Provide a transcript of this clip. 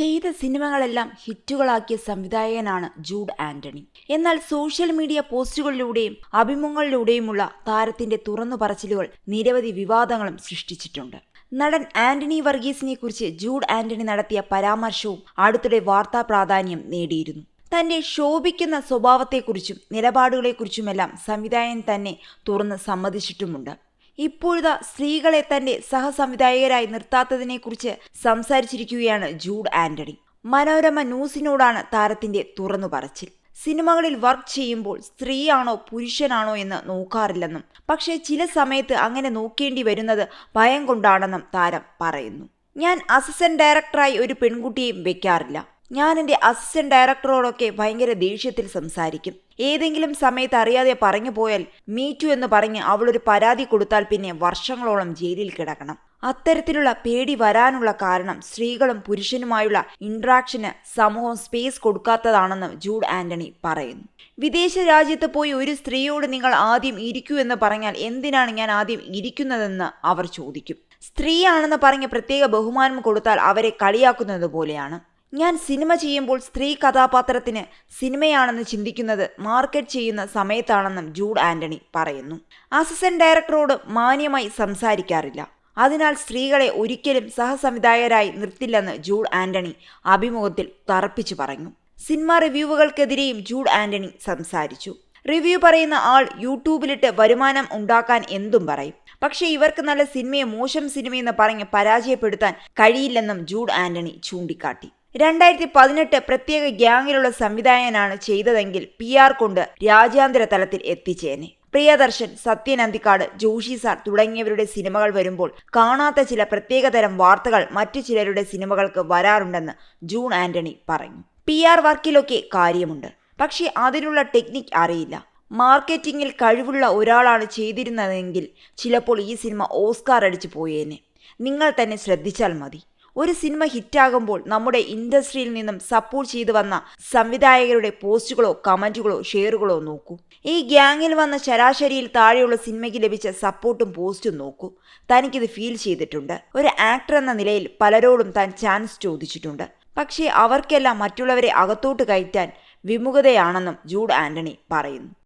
ചെയ്ത സിനിമകളെല്ലാം ഹിറ്റുകളാക്കിയ സംവിധായകനാണ് ജൂഡ് ആന്റണി. എന്നാൽ സോഷ്യൽ മീഡിയ പോസ്റ്റുകളിലൂടെയും അഭിമുഖങ്ങളിലൂടെയുമുള്ള താരത്തിന്റെ തുറന്നു പറച്ചിലുകൾ നിരവധി വിവാദങ്ങളും സൃഷ്ടിച്ചിട്ടുണ്ട്. നടൻ ആന്റണി വർഗീസിനെ കുറിച്ച് ജൂഡ് ആന്റണി നടത്തിയ പരാമർശവും അടുത്തിടെ വാർത്താ പ്രാധാന്യം നേടിയിരുന്നു. തന്റെ ശോഭിക്കുന്ന സ്വഭാവത്തെക്കുറിച്ചും നിലപാടുകളെക്കുറിച്ചുമെല്ലാം സംവിധായകൻ തന്നെ തുറന്ന് സമ്മതിച്ചിട്ടുമുണ്ട്. ഇപ്പോഴത്തെ സ്ത്രീകളെ തന്റെ സഹസംവിധായകരായി നിർത്താത്തതിനെക്കുറിച്ച് സംസാരിച്ചിരിക്കുകയാണ് ജൂഡ് ആന്റണി. മനോരമ ന്യൂസിനോടാണ് താരത്തിന്റെ തുറന്നു പറച്ചിൽ. സിനിമകളിൽ വർക്ക് ചെയ്യുമ്പോൾ സ്ത്രീയാണോ പുരുഷനാണോ എന്ന് നോക്കാറില്ലെന്നും പക്ഷേ ചില സമയത്ത് അങ്ങനെ നോക്കേണ്ടി വരുന്നത് ഭയം കൊണ്ടാണെന്നും താരം പറയുന്നു. ഞാൻ അസിസ്റ്റന്റ് ഡയറക്ടറായി ഒരു പെൺകുട്ടിയെയും വെക്കാറില്ല. ഞാൻ എന്റെ അസിസ്റ്റന്റ് ഡയറക്ടറോടൊക്കെ ഭയങ്കര ദേഷ്യത്തിൽ സംസാരിക്കും. ഏതെങ്കിലും സമയത്ത് അറിയാതെ പറഞ്ഞു പോയാൽ മീറ്റു എന്ന് പറഞ്ഞ് അവളൊരു പരാതി കൊടുത്താൽ പിന്നെ വർഷങ്ങളോളം ജയിലിൽ കിടക്കണം. അത്തരത്തിലുള്ള പേടി വരാനുള്ള കാരണം സ്ത്രീകളും പുരുഷനുമായുള്ള ഇൻട്രാക്ഷന് സമൂഹം സ്പേസ് കൊടുക്കാത്തതാണെന്ന് ജൂഡ് ആന്റണി പറയുന്നു. വിദേശ രാജ്യത്ത് പോയി ഒരു സ്ത്രീയോട് നിങ്ങൾ ആദ്യം ഇരിക്കൂ എന്ന് പറഞ്ഞാൽ എന്തിനാണ് ഞാൻ ആദ്യം ഇരിക്കുന്നതെന്ന് അവർ ചോദിക്കും. സ്ത്രീയാണെന്ന് പറഞ്ഞ് പ്രത്യേക ബഹുമാനം കൊടുത്താൽ അവരെ കളിയാക്കുന്നത് പോലെയാണ്. ഞാൻ സിനിമ ചെയ്യുമ്പോൾ സ്ത്രീ കഥാപാത്രത്തിന് സിനിമയാണെന്ന് ചിന്തിക്കുന്നത് മാർക്കറ്റ് ചെയ്യുന്ന സമയത്താണെന്നും ജൂഡ് ആന്റണി പറയുന്നു. അസിസ്റ്റന്റ് ഡയറക്ടറോട് മാന്യമായി സംസാരിക്കാറില്ല. അതിനാൽ സ്ത്രീകളെ ഒരിക്കലും സഹസംവിധായകരായി നിർത്തില്ലെന്ന് ജൂഡ് ആന്റണി അഭിമുഖത്തിൽ തറപ്പിച്ചു പറഞ്ഞു. സിനിമ റിവ്യൂവുകൾക്കെതിരെയും ജൂഡ് ആന്റണി സംസാരിച്ചു. റിവ്യൂ പറയുന്ന ആൾ യൂട്യൂബിലിട്ട് വരുമാനം ഉണ്ടാക്കാൻ എന്തും പറയും. പക്ഷേ ഇവർക്ക് നല്ല സിനിമയെ മോശം സിനിമയെന്ന് പറഞ്ഞ് പരാജയപ്പെടുത്താൻ കഴിയില്ലെന്നും ജൂഡ് ആന്റണി ചൂണ്ടിക്കാട്ടി. രണ്ടായിരത്തി പതിനെട്ട് പ്രത്യേക ഗ്യാങ്ങിലുള്ള സംവിധായകനാണ് ചെയ്തതെങ്കിൽ പി ആർ കൊണ്ട് രാജ്യാന്തര തലത്തിൽ എത്തിച്ചേനെ. പ്രിയദർശൻ സത്യൻ അന്തിക്കാട് ജോഷി സാർ തുടങ്ങിയവരുടെ സിനിമകൾ വരുമ്പോൾ കാണാത്ത ചില പ്രത്യേകതരം വാർത്തകൾ മറ്റു ചിലരുടെ സിനിമകൾക്ക് വരാറുണ്ടെന്ന് ജൂൺ ആന്റണി പറഞ്ഞു. പി ആർ വർക്കിലൊക്കെ കാര്യമുണ്ട്. പക്ഷേ അതിനുള്ള ടെക്നിക് അറിയില്ല. മാർക്കറ്റിംഗിൽ കഴിവുള്ള ഒരാളാണ് ചെയ്തിരുന്നതെങ്കിൽ ചിലപ്പോൾ ഈ സിനിമ ഓസ്കാർ അടിച്ചു പോയേനെ. നിങ്ങൾ തന്നെ ശ്രദ്ധിച്ചാൽ മതി. ഒരു സിനിമ ഹിറ്റാകുമ്പോൾ നമ്മുടെ ഇൻഡസ്ട്രിയിൽ നിന്നും സപ്പോർട്ട് ചെയ്തു വന്ന സംവിധായകരുടെ പോസ്റ്റുകളോ കമന്റുകളോ ഷെയറുകളോ നോക്കൂ. ഈ ഗ്യാങ്ങിൽ വന്ന ശരാശരിയിൽ താഴെയുള്ള സിനിമയ്ക്ക് ലഭിച്ച സപ്പോർട്ടും പോസ്റ്റും നോക്കൂ. തനിക്കിത് ഫീൽ ചെയ്തിട്ടുണ്ട്. ഒരു ആക്ടർ എന്ന നിലയിൽ പലരോടും താൻ ചാൻസ് ചോദിച്ചിട്ടുണ്ട്. പക്ഷേ അവർക്കെല്ലാം മറ്റുള്ളവരെ അകത്തോട്ട് കയറ്റാൻ വിമുഖതയാണെന്നും ജൂഡ് ആന്റണി പറയുന്നു.